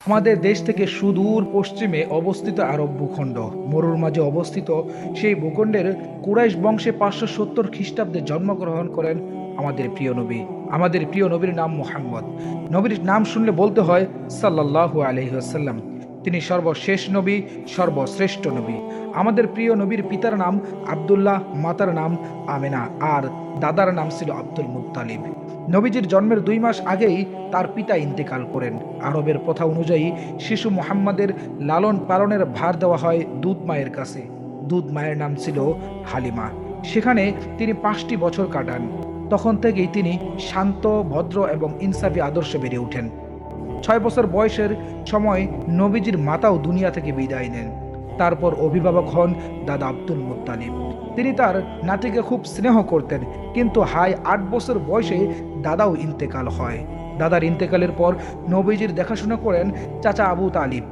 আমাদের দেশ থেকে সুদূর পশ্চিমে অবস্থিত আরব ভূখণ্ড। মরুর মাঝে অবস্থিত সেই ভূখণ্ডের কুরাইশ বংশে পাঁচশো সত্তর খ্রিস্টাব্দে জন্মগ্রহণ করেন আমাদের প্রিয় নবী। আমাদের প্রিয় নবীর নাম মোহাম্মদ। নবীর নাম শুনলে বলতে হয় সাল্লাহ আলহিহাসাল্লাম তিনি সর্বশেষ নবী, সর্বশ্রেষ্ঠ নবী। আমাদের প্রিয় নবীর পিতার নাম আবদুল্লাহ, মাতার নাম আমেনা, আর দাদার নাম ছিল আব্দুল মুত্তালিব। নবীজির জন্মের দুই মাস আগেই তার পিতা ইন্তেকাল করেন। আরবের প্রথা অনুযায়ী শিশু মোহাম্মদের লালন পালনের ভার দেওয়া হয় দুধ মায়ের কাছে। দুধ মায়ের নাম ছিল হালিমা। সেখানে তিনি পাঁচটি বছর কাটান। তখন থেকেই তিনি শান্ত, ভদ্র এবং ইনসাফি আদর্শে বেড়ে ওঠেন। ছয় বছর বয়সের সময় নবীজির মাতাও দুনিয়া থেকে বিদায় নেন। তারপর অভিভাবক হন দাদা আব্দুল মুত্তালিব। তিনি তার নাতিকে খুব স্নেহ করতেন, কিন্তু হাই আট বছর বয়সে দাদাও ইন্তেকাল হয়। দাদার ইন্তেকালের পর নবীজির দেখাশোনা করেন চাচা আবু তালিব।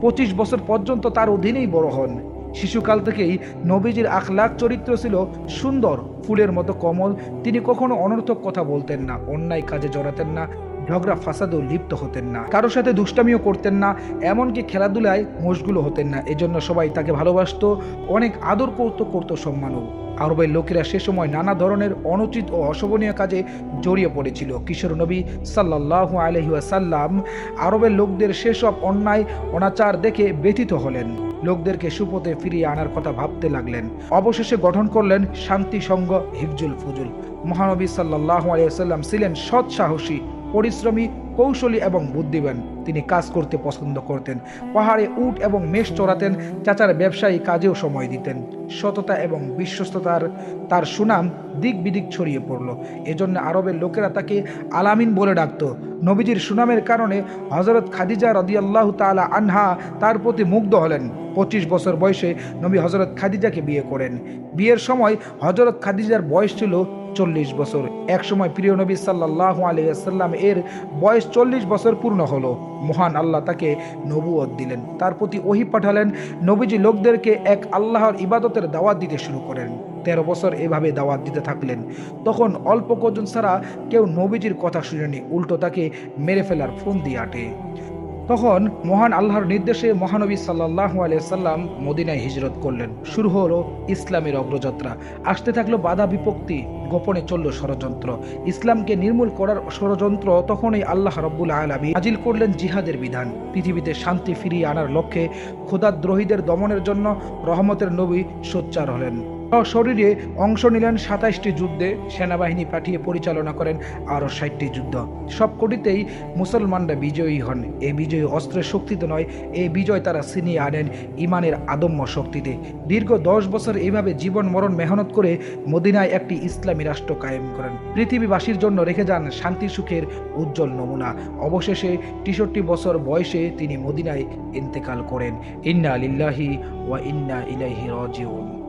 পঁচিশ বছর পর্যন্ত তার অধীনেই বড় হন। শিশুকাল থেকেই নবীজির আখলাক চরিত্র ছিল সুন্দর, ফুলের মতো কমল। তিনি কখনো অনর্থক কথা বলতেন না, অন্যায় কাজে জড়াতেন না। ঝগড়া, ফাসাদেও লিপ্ত হতেন না। কারোর সাথে দুষ্টামিও করতেন না, এমনকি খেলাধুলায় মশগুলো হতেন না। এজন্য সবাই তাকে ভালোবাসত, অনেক আদর করতো করতো, সম্মানও। আরবের লোকেরা সে সময় নানা ধরনের অনুচিত ও অশোভনীয় কাজে জড়িয়ে পড়েছিল। কিশোর নবী সাল্লাহ আলহিউসাল্লাম আরবের লোকদের সেসব অন্যায়, অনাচার দেখে ব্যথিত হলেন। লোকদেরকে সুপথে ফিরিয়ে আনার কথা ভাবতে লাগলেন। অবশেষে গঠন করলেন শান্তি সংঘ হিফজুল ফুজুল মহানবী সাল্লাহ আলিয়াল্লাম ছিলেন সৎ সাহসী পরিশ্রমী, কৌশলী এবং বুদ্ধিমান। তিনি কাজ করতে পছন্দ করতেন। পাহাড়ে উট এবং মেষ চড়াতেন। চাচার ব্যবসায়ী কাজেও সময় দিতেন। সততা এবং বিশ্বস্ততার তার সুনাম দিক বিদিক ছড়িয়ে পড়ল। এজন্য আরবের লোকেরা তাকে আলামিন বলে ডাকত। নবীজির সুনামের কারণে হজরত খাদিজা রদিয়াল্লাহ তালা আনহা তার প্রতি মুগ্ধ হলেন। পঁচিশ বছর বয়সে নবী হজরত খাদিজাকে বিয়ে করেন। বিয়ের সময় হজরত খাদিজার বয়স ছিল চল্লিশ বছর। একসময় প্রিয় নবী সাল্লাহ আলিয়াল্লাম এর বয়স চল্লিশ বছর পূর্ণ হলো। মহান আল্লাহ তাকে নবুয়ত দিলেন। তার প্রতি ওহি পাঠালেন। নবীজি লোকদেরকে এক আল্লাহর ইবাদতের দাওয়াত দিতে শুরু করেন। তেরো বছর এভাবে দাওয়াত দিতে থাকলেন। তখন অল্প কজন ছাড়া কেউ নবীজির কথা শুনেনি। উল্টো তাকে মেরে ফেলার ফোন দিয়ে আটে। তখন মহান আল্লাহর নির্দেশে মহানবী সাল্লাহ সাল্লাম মদিনায় হিজরত করলেন। শুরু হলো ইসলামের অগ্রযাত্রা। আসতে থাকল বাধা বিপত্তি, গোপনে চলল ষড়যন্ত্র। ইসলামকে নির্মূল করার ষড়যন্ত্র তখনই আল্লাহ রব্বুল আলমী নাজিল করলেন জিহাদের বিধান। পৃথিবীতে শান্তি ফিরিয়ে আনার লক্ষ্যে ক্ষুদাদ্রোহীদের দমনের জন্য রহমতের নবী সোচ্চার হলেন। শরীরে অংশ নিলেন সাতাইশটি যুদ্ধে সেনাবাহিনী পাঠিয়ে পরিচালনা করেন আরও ষাটটি যুদ্ধ। সবকটিতেই মুসলমানরা বিজয়ী হন। এই বিজয়ী অস্ত্রের শক্তিতে নয় এই বিজয় তারা ছিনিয়ে আনেন ইমানের আদম্য শক্তিতে। দীর্ঘ দশ বছর এইভাবে জীবন মরণ মেহনত করে মদিনায় একটি ইসলামী রাষ্ট্র কায়েম করেন। পৃথিবীবাসীর জন্য রেখে যান শান্তি সুখের উজ্জ্বল নমুনা। অবশেষে তেষট্টি বছর বয়সে তিনি মদিনায় ইন্তেকাল করেন। ইন্না লিল্লাহি ওয়া ইন্না ইলাইহি রাজিউন।